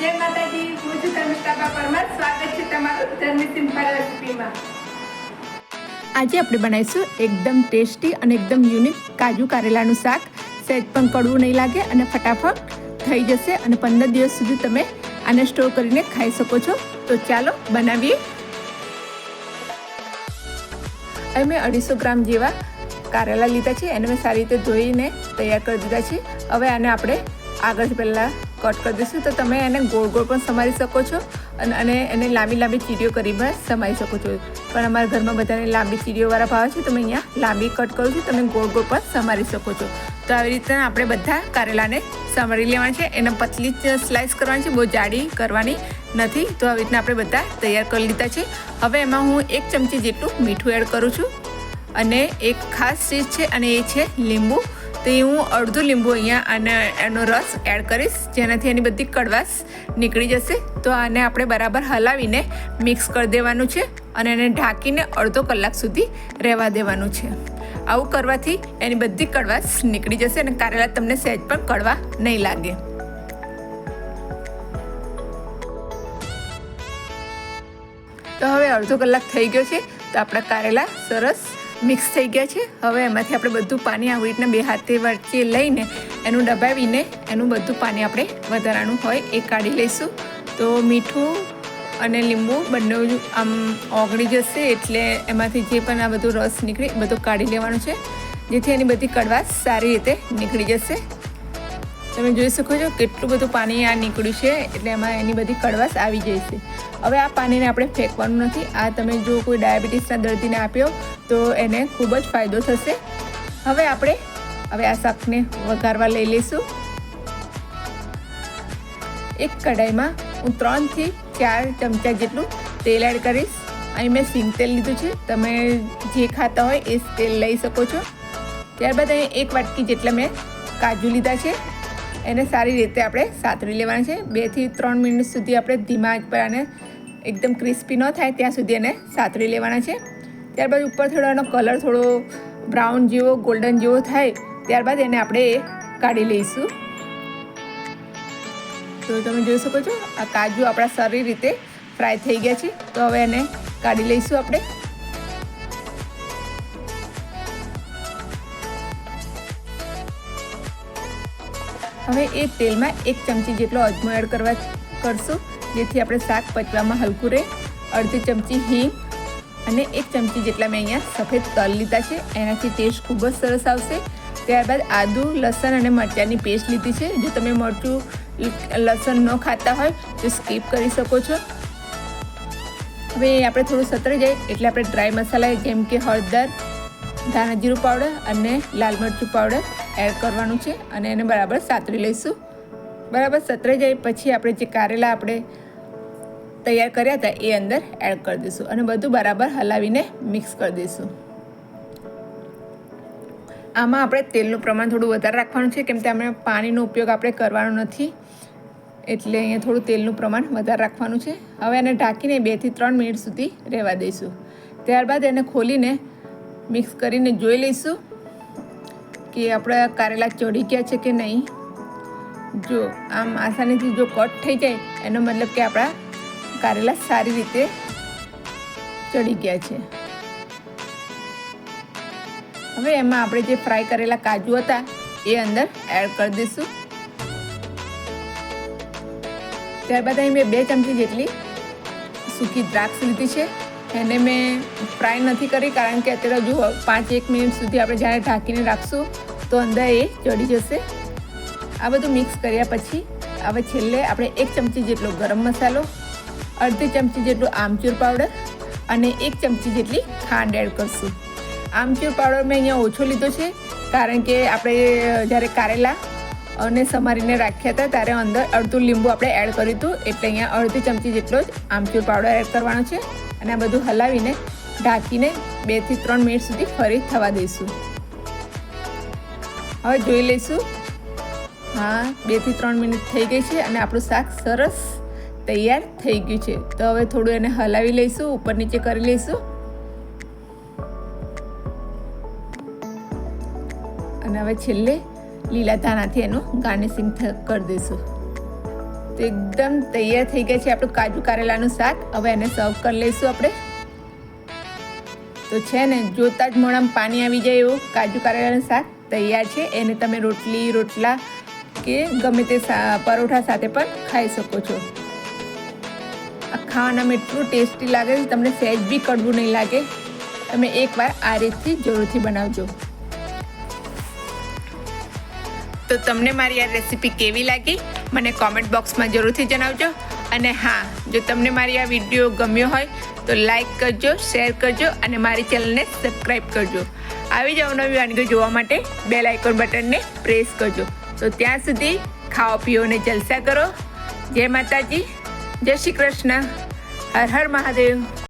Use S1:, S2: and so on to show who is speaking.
S1: જય માતાજી, હું છું ધર્મિષ્ઠા પરમાર. સ્વાગત છે તમારું ધર્મી રેસિપીમાં.
S2: આજે આપણે બનાવીશું એકદમ ટેસ્ટી અને એકદમ યુનિક કાજુ કારેલાનું શાક. સહેજ પણ કડવું નહીં લાગે અને ફટાફટ થઈ જશે અને પંદર દિવસ સુધી તમે આને સ્ટોર કરીને ખાઈ શકો છો. તો ચાલો બનાવીએ. અહીં મેં અઢીસો ગ્રામ જેવા કારેલા લીધા છે. એને મેં સારી રીતે ધોઈને તૈયાર કરી દીધા છે. હવે આને આપણે આગળથી પહેલાં કટ કરી દઈશું. તો તમે એને ગોળ ગોળ પણ સમારી શકો છો અને એને લાંબી લાંબી ચીડીઓ કરી સમારી શકો છો. પણ અમારા ઘરમાં બધાને લાંબી ચીડીઓવાળા ભાવે છે, તો મેં અહીંયા લાંબી કટ કરું છું. તમે ગોળ ગોળ પણ સમારી શકો છો. તો આવી રીતે આપણે બધા કારેલાને સમારી લેવાના છે. એને પતલી સ્લાઇસ કરવાની છે, બહુ જાડી કરવાની નથી. તો આવી રીતના આપણે બધા તૈયાર કરી લીધા છે. હવે એમાં હું એક ચમચી જેટલું મીઠું એડ કરું છું. અને એક ખાસ ચીજ છે, અને એ છે લીંબુ. તો એ હું અડધું લીંબુ અહીંયા અને એનો રસ એડ કરીશ. જેનાથી એની બધી કડવાશ નીકળી જશે. તો આને આપણે બરાબર હલાવીને મિક્સ કરી દેવાનું છે અને એને ઢાંકીને અડધો કલાક સુધી રહેવા દેવાનું છે. આવું કરવાથી એની બધી કડવાશ નીકળી જશે અને કારેલા તમને સહેજ પણ કડવા નહીં લાગે. તો હવે અડધો કલાક થઈ ગયો છે. તો આપણા કારેલા સરસ મિક્સ થઈ ગયા છે. હવે એમાંથી આપણે બધું પાણી આવી રીતના બે હાથે વચ્ચે લઈને એનું દબાવીને એનું બધું પાણી આપણે વધારાનું હોય એ કાઢી લઈશું. તો મીઠું અને લીંબુ બંને આમ ઓગળી જશે એટલે એમાંથી જે પણ આ બધું રસ નીકળે બધું કાઢી લેવાનું છે. જેથી એની બધી કડવાશ સારી રીતે નીકળી જશે. તમે જોઈ શકો છો કેટલું બધું પાણી આ નીકળ્યું છે, એટલે એમાં એની બધી કડવાશ આવી જશે હવે આ પાણીને આપણે ફેંકવાનું નથી. આ તમે જો કોઈ ડાયાબિટીસના દર્દીને આપ્યો, તો એને ખૂબ જ ફાયદો થશે. હવે આપણે, હવે આ શાકને વઘારવા લઈ લઈશું. એક કઢાઈમાં હું ત્રણથી ચાર ચમચા જેટલું તેલ એડ કરીશ. અહીં મેં સિંગ તેલ લીધું છે. તમે જે ખાતા હોય એ તેલ લઈ શકો છો. ત્યારબાદ અહીં એક વાટકી જેટલા મેં કાજુ લીધા છે. એને સારી રીતે આપણે સાતરી લેવાના છે. બેથી ત્રણ મિનિટ સુધી આપણે ધીમા આંચ પર આને એકદમ ક્રિસ્પી ન થાય ત્યાં સુધી એને સાતરી લેવાના છે. ત્યારબાદ ઉપર થોડો એનો કલર થોડો બ્રાઉન જેવો ગોલ્ડન જેવો થાય, ત્યારબાદ એને આપણે કાઢી લઈશું. તો તમે જોઈ શકો છો, આ કાજુ આપણા સારી રીતે ફ્રાય થઈ ગયા છે. તો હવે એને કાઢી લઈશું આપણે. હવે એ તેલમાં એક ચમચી જેટલો અજમો એડ કરવા કરશું, જેથી આપણે શાક પચવામાં હલકું રહે. અડધી ચમચી હિંગ અને એક ચમચી જેટલા મેં અહીંયા સફેદ તલ લીધા છે. એનાથી ટેસ્ટ ખૂબ જ સરસ આવશે. ત્યારબાદ આદુ, લસણ અને મરચાંની પેસ્ટ લીધી છે. જો તમે મરચું, લસણ ન ખાતા હોય, તો સ્કીપ કરી શકો છો. હવે આપણે થોડું સતરી જાય, એટલે આપણે ડ્રાય મસાલા, જેમ કે હળદર ધાણા જીરું પાવડર અને લાલ મરચું પાવડર એડ કરવાનું છે અને એને બરાબર સાતરી લઈશું. બરાબર સતરાઈ જાય પછી આપણે જે કારેલા આપણે તૈયાર કર્યા હતા એ અંદર એડ કરી દઈશું અને બધું બરાબર હલાવીને મિક્સ કરી દઈશું. આમાં આપણે તેલનું પ્રમાણ થોડું વધારે રાખવાનું છે કેમ કે અમે પાણીનો ઉપયોગ આપણે કરવાનો નથી. એટલે અહીંયા થોડું તેલનું પ્રમાણ વધારે રાખવાનું છે. હવે એને ઢાંકીને બેથી ત્રણ મિનિટ સુધી રહેવા દઈશું. ત્યારબાદ એને ખોલીને મિક્સ કરીને જોઈ લઈશું કે આપણા કારેલા ચડી ગયા છે કે નહીં. જો આમ આસાનીથી જો કટ થઈ જાય, એનો મતલબ કે આપણા કારેલા સારી રીતે ચડી ગયા છે. હવે એમાં આપણે જે ફ્રાય કરેલા કાજુ હતા, એ અંદર એડ કરી દઈશું. ત્યારબાદ અહીં મેં બે ચમચી જેટલી સૂકી દ્રાક્ષ લીધી છે. એને મેં ફ્રાય નથી કરી કારણ કે અત્યારે હજુ પાંચ એક મિનિટ સુધી આપણે જ્યારે ઢાંકીને રાખશું, તો અંદર એ ચડી જશે. આ બધું મિક્સ કર્યા પછી, હવે છેલ્લે આપણે એક ચમચી જેટલો ગરમ મસાલો, અડધી ચમચી જેટલું આમચૂર પાવડર અને એક ચમચી જેટલી ખાંડ એડ કરશું. આમચૂર પાવડર મેં અહીંયા ઓછો લીધો છે, કારણ કે આપણે જ્યારે કારેલા અને સમારીને રાખ્યા હતા, ત્યારે અંદર અડધું લીંબુ આપણે એડ કર્યું હતું, એટલે અહીંયા અડધી ચમચી જેટલો જ આમચૂર પાવડર એડ કરવાનો છે. અને આ બધું હલાવીને ઢાંકીને બેથી ત્રણ મિનિટ સુધી ફરી થવા દઈશું. હવે જોઈ લઈશું. હા બેથી ત્રણ મિનિટ થઈ ગઈ છે અને આપણું શાક સરસ તૈયાર થઈ ગયું છે. તો હવે થોડું એને હલાવી લઈશું, ઉપર નીચે કરી લઈશું. અને હવે છેલ્લે લીલા ધાણાથી એનું ગાર્નિશિંગ કરી દઈશું. તો એકદમ તૈયાર થઈ ગયા છે આપણું કાજુ કારેલાનું શાક. હવે એને સર્વ કરી લઈશું આપણે. તો છે ને, જોતા જ મોડામાં પાણી આવી જાય એવું. કાજુ કારેલાનું શાક તૈયાર છે. એને તમે રોટલી, રોટલા કે ગમે તે પરોઠા સાથે પણ ખાઈ શકો છો. આ ખાવાનામાં એટલું ટેસ્ટી લાગે છે, તમને સહેજ બી કડવું નહીં લાગે. તમે એકવાર આ રીતથી જરૂરથી બનાવજો. તો તમને મારી આ રેસીપી કેવી લાગી? મને કોમેન્ટ બોક્સમાં જરૂરથી જણાવજો. અને હા, જો તમને મારી આ વીડિયો ગમ્યો હોય, તો લાઈક કરજો શેર કરજો, અને મારી ચેનલને સબસ્ક્રાઈબ કરજો. આવી જ અવનવી વાનગીઓ જોવા માટે બેલ આઇકોન બટનને પ્રેસ કરજો. તો ત્યાં સુધી ખાઓ, પીઓ અને જલસા કરો. જય માતાજી. જય શ્રી કૃષ્ણ. હર હર મહાદેવ.